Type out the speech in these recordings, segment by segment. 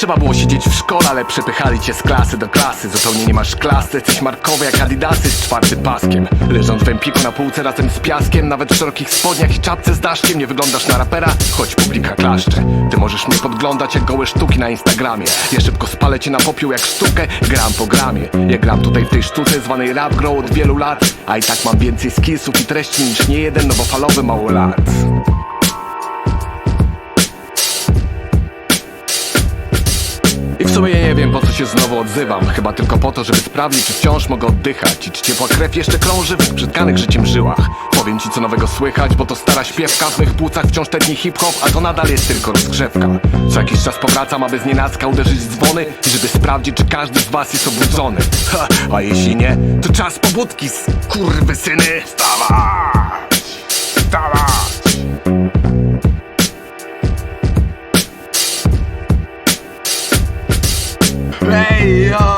Trzeba było siedzieć w szkole, ale przepychali cię z klasy do klasy. Zupełnie nie masz klasy, jesteś markowy jak adidasy z czwartym paskiem. Leżąc w empiku na półce razem z piaskiem. Nawet w szerokich spodniach i czapce z daszkiem. Nie wyglądasz na rapera, choć publika klaszcze. Ty możesz mnie podglądać jak gołe sztuki na Instagramie. Ja szybko spalę cię na popiół jak sztukę, gram po gramie. Ja gram tutaj w tej sztuce zwanej rap grow od wielu lat. A i tak mam więcej skillsów i treści niż nie jeden nowofalowy małolat I w sumie nie wiem po co się znowu odzywam. Chyba tylko po to, żeby sprawdzić czy wciąż mogę oddychać. I czy ciepła krew jeszcze krąży w przytkanych życiem żyłach. Powiem ci co nowego słychać, bo to stara śpiewka. W mych płucach wciąż tedni hip-hop, a to nadal jest tylko rozgrzewka. Co jakiś czas powracam, aby z nienacka uderzyć dzwony I żeby sprawdzić czy każdy z was jest obudzony. Ha, A jeśli nie, to czas pobudki, skurwysyny. Wstawać! Wstawać! Ej, yo!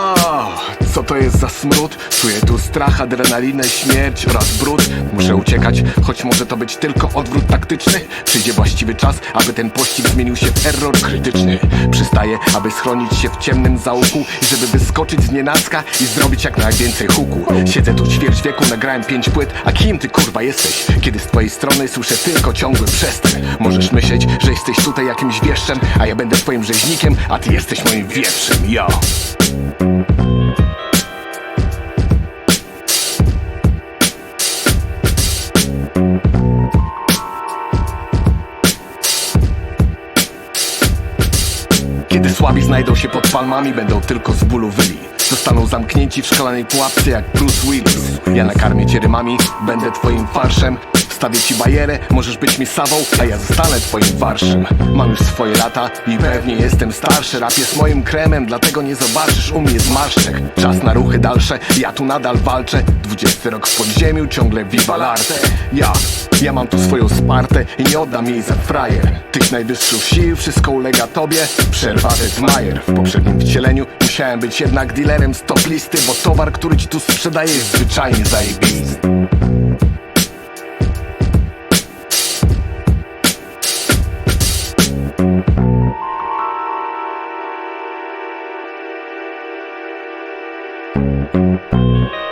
To jest za smród? Czuję tu strach, adrenalinę, śmierć oraz brud. Muszę uciekać, choć może to być tylko odwrót taktyczny. Przyjdzie właściwy czas, aby ten pościg zmienił się w error krytyczny. Przystaję, aby schronić się w ciemnym zaułku I żeby wyskoczyć z nienacka i zrobić jak najwięcej huku. Siedzę tu ćwierć wieku, nagrałem pięć płyt. A kim ty kurwa jesteś? Kiedy z twojej strony słyszę tylko ciągły przestań Możesz myśleć, że jesteś tutaj jakimś wieszczem A ja będę twoim rzeźnikiem, a ty jesteś moim wieprzem, yo Kiedy słabi znajdą się pod palmami, będą tylko z bólu wyli. Zostaną zamknięci w szklanej pułapce jak Bruce Willis. Ja nakarmię cię rymami, będę twoim farszem. Wstawię ci bajerę, możesz być mi sawą, a ja zostanę twoim warszem. Mam już swoje lata i pewnie jestem starszy. Rap jest moim kremem, dlatego nie zobaczysz u mnie zmarszczek. Czas na ruchy dalsze, ja tu nadal walczę. Dwudziesty rok w podziemiu, ciągle viva l'arte. Ja, ja mam tu swoją Spartę i nie oddam jej za frajer. Tych najwyższych sił, wszystko ulega tobie. Przerwa Majer. W poprzednim wcieleniu musiałem być jednak dealerem stop listy Bo towar, który ci tu sprzedaje, jest zwyczajnie zajebisty. Thank